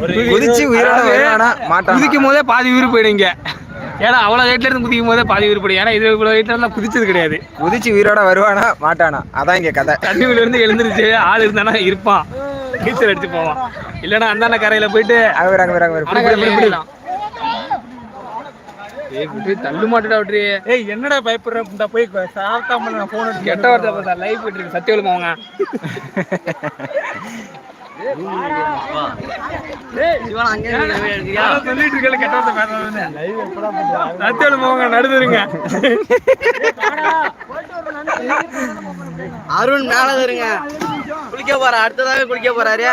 குதிச்சு உயிரோட வருவானா? மாட்டானா? குதிக்கும் போதே பாதி உயிர் போயிடுங்க. ஏன்னா அவ்வளோ ஹைட்ல இருந்து குதிக்கும் போதே பாதி உயிர் போயிடும். ஏன்னா இது இவ்வளோ ஹைட்ல இருந்தா குதிச்சது கிடையாது. குதிச்சு உயிரோட வருவானா? மாட்டானா? அதான் இங்க கதை. தண்ணிக்குள்ள இருந்து எழுந்திருச்சு ஆள் இருந்தானா இருப்பான். நீச்சல் அடிச்சு போவான். இல்லைன்னா அந்தாண்ட கரையில போயிட்டு அங்க வராங்க வராங்க அணக்கரையில ஏறிடலாம். ஏய் விட்டு தள்ளு மாட்டுடா விட்டு ஏய் என்னடா பயப்படுற? இந்த போய் சாப்பிட்டாம நான் போன் எடுத்து கெட்ட வார்த்தை பார்த்தா லைவ் போயிட்டு இருக்கு சத்தியம் அவங்க. சொல்லிட்டு இருக்கல கெட்ட நடுதுருங்க அருண் மேல இருங்க. குளிக்க போற அடுத்ததாக குளிக்க போறாரு.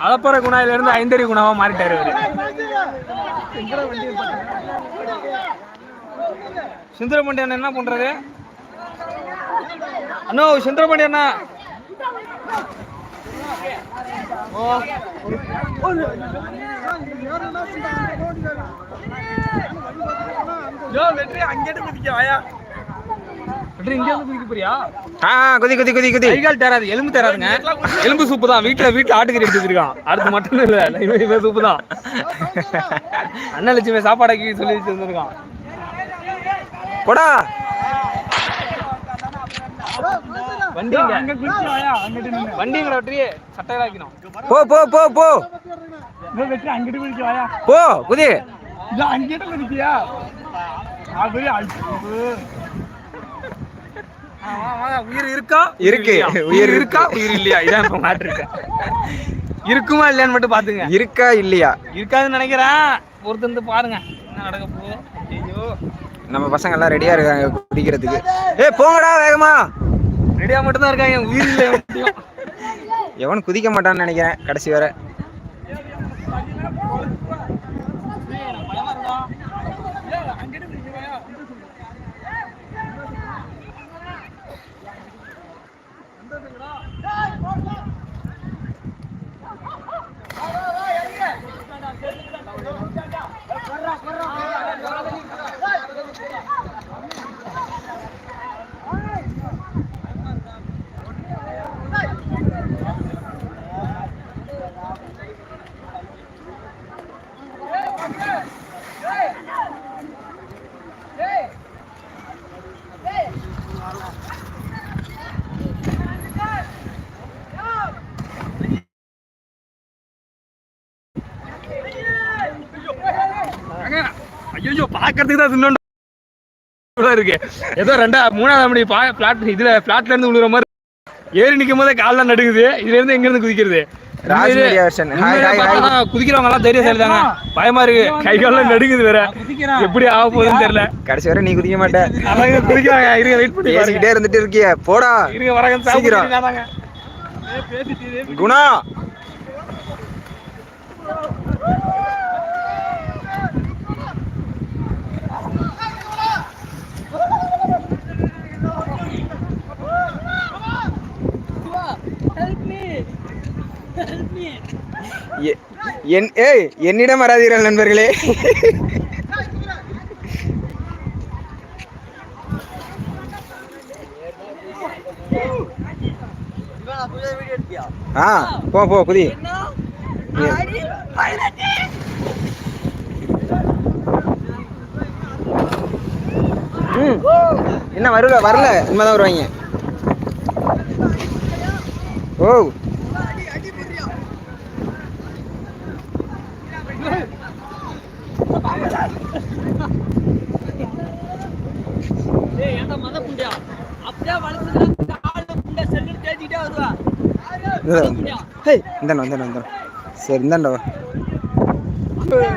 அளப்பற குணாயில இருந்து ஐந்தறி குணாவா மாறிட்டாரு அவரு என்ன பண்றது அண்ணா சுந்தரபாண்டி அண்ணா. வெற்றி அங்கேட்டு குதி குதி குதி குதி. தேராது எலும்பு தேராதுங்க எலும்பு சூப்பு தான். வீட்டுல வீட்டுல ஆட்டுக்கறி எடுத்து வச்சிருக்கான். அடுத்து மட்டும் இல்ல. இவன் சூப்பு தான். அண்ணன் லட்சுமி சாப்பாடாக்கி சொல்லி வச்சிருந்திருக்கான் போடா. வண்டி அங்க குடிச்சு வாயா அங்கிட்டு வண்டிங்களை வெற்றி சட்டையில வைக்கணும் போ போ போ போ. போ குதி. அங்கிட்டு குளிக்கியா அது உயிர் இருக்கா? இருக்கு. உயிர் இருக்கா? உயிர் இல்லையா? இதான் இப்ப மாட்டிருக்க. இருக்குமா இல்லையான்னு மட்டும் பாத்துங்க. இருக்கா இல்லையா? இருக்காதுன்னு நினைக்கிறேன். பொறுத்து வந்து பாருங்க. என்ன நடக்க போகுது? ஐயோ. நம்ம பசங்க எல்லாம் ரெடியா இருக்காங்க குடிக்கிறதுக்கு. ஏய் போங்கடா வேகமா. ரெடியா மட்டும் தான் இருக்காங்க. உயிர் இல்லை மட்டும். எவன் குதிக்க மாட்டான்னு நினைக்கிறேன் கடைசி வரை. ஏங்க, ஐயோ பாக்கிறதுக்கு தான் இவ்வளவு இருக்கு. ஏதோ ரெண்டா மூணாவது மணி பா பிளாட் இதுல பிளாட்ல இருந்து விழுற மாதிரி ஏறி நிக்கும் போதே கால்லாம் நடுங்குது. இதுல இருந்து எங்க இருந்து குதிக்கிறது? குதிக்கிறவங்க எல்லாம் தைரியம் செய்யறாங்க பயமா இருக்கு. கை கால்லாம் நடுங்குது வேற. எப்படி ஆக போகுதுன்னு தெரியல. கடைசி வரை நீ குதிக்க மாட்ட. அதான் குதிக்கிறாங்க. இருங்க வெயிட் பண்ணி பேசிக்கிட்டே இருந்துட்டு இருக்கிய. போடா. இருங்க வரங்க குணா. என் ஏய் என்னிடம் வராதீர்கள் நண்பர்களே. ஆ போ போ புதி ம் என்ன வரல வரல. இனிமேதான் வருவாங்க. ஓ. ஹேய் இந்தாண்ட இந்தாண்ட இந்தாண்ட. சரி இந்தாண்ட வா. அப்படியே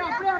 அப்படியே